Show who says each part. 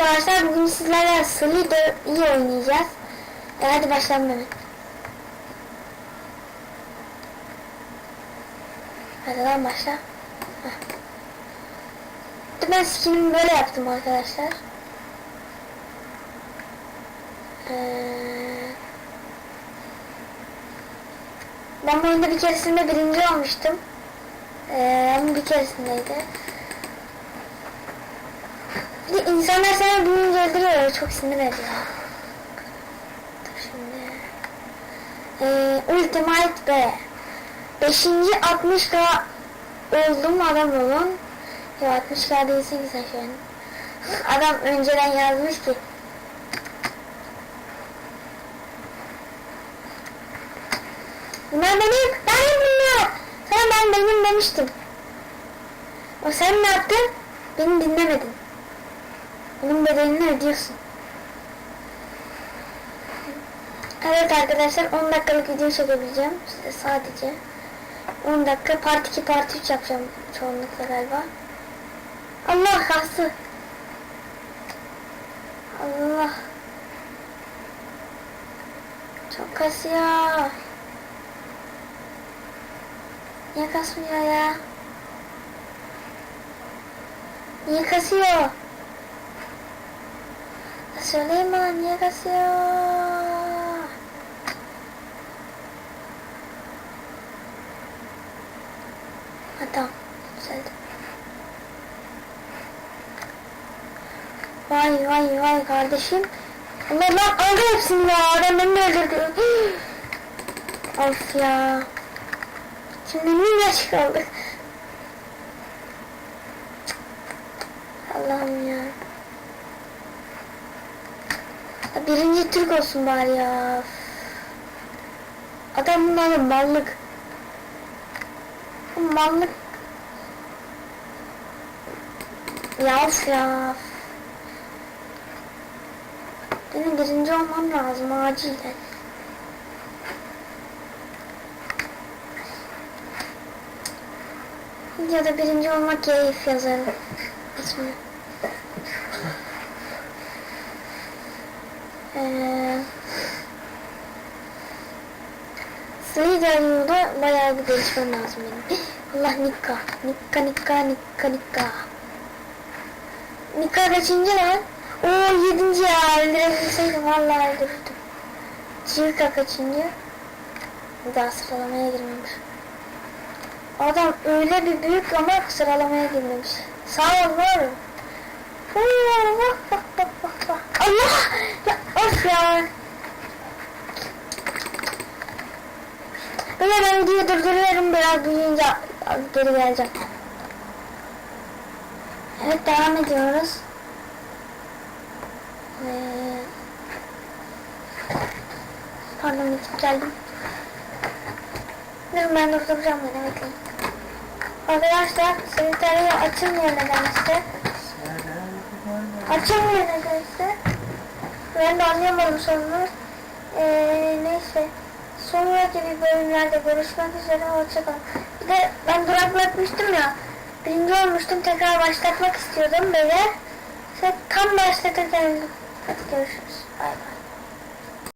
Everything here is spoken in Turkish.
Speaker 1: arkadaşlar bugün sizlerle Slider iyi oynayacağız. E, hadi başlayalım hemen. Hadi lan başla. Heh. Ben skinimi böyle yaptım arkadaşlar. Ee, ben bu oyunda bir keresinde birinci olmuştum. Ee, bir keresindeydi. İnsanlar sana binince öldürüyor. Çok sinir ediyor. Dur şimdi. Ee, Ultimate B. Beşinci 60k oldum adam olun. Ya 60k değilsin ki sen şu an. Adam önceden yazmış ki. Bunlar benim. Benim bunlar. Sana ben benim demiştim. O sen ne yaptın? Beni dinlemedin. Bunun bedelini ödüyorsun. Evet arkadaşlar 10 dakikalık video çekebileceğim size sadece. 10 dakika part 2 part 3 yapacağım çoğunlukla galiba. Allah kastı. Allah. Çok kasıyor. Niye kasmıyor ya? Niye kasıyor? Söyleyeyim bana niye kasıyor? Ha tamam. Güzeldi. Vay vay vay kardeşim. Allah lan aldı hepsini ya. Adam beni öldürdü. of ya. Şimdi ne geç kaldık. Allah'ım ya. Birinci Türk olsun bari ya. Adam bunlar mallık. Bu Mallık. Ya of ya. Benim birinci olmam lazım acilen. Ya da birinci olmak keyif yazarım. İsmi. Ee, bayağı bir gelişmem lazım benim. Allah Nikka. Nikka Nikka Nikka Nikka. Nikka kaçıncı lan? Oo yedinci ya öldürebilseydim vallahi öldürürdüm. Cirka kaçıncı? Daha sıralamaya girmemiş. Adam öyle bir büyük ama sıralamaya girmemiş. Sağ ol var. Allah! Ya, of ya. Böyle ben videoyu durduruyorum biraz büyüyünce geri geleceğim. Evet devam ediyoruz. Ee, pardon gidip geldim. Dur ben durduracağım beni bekleyin. Arkadaşlar sekreteriye açılmıyor nedense. Açılmıyor nedense. Ben de anlayamadım sonunu. Ee, neyse. Sonraki bir bölümlerde görüşmek üzere. Hoşçakalın. Bir de ben duraklatmıştım ya. Birinci olmuştum. Tekrar başlatmak istiyordum böyle. İşte tam başlatırken hadi görüşürüz. Bay bay.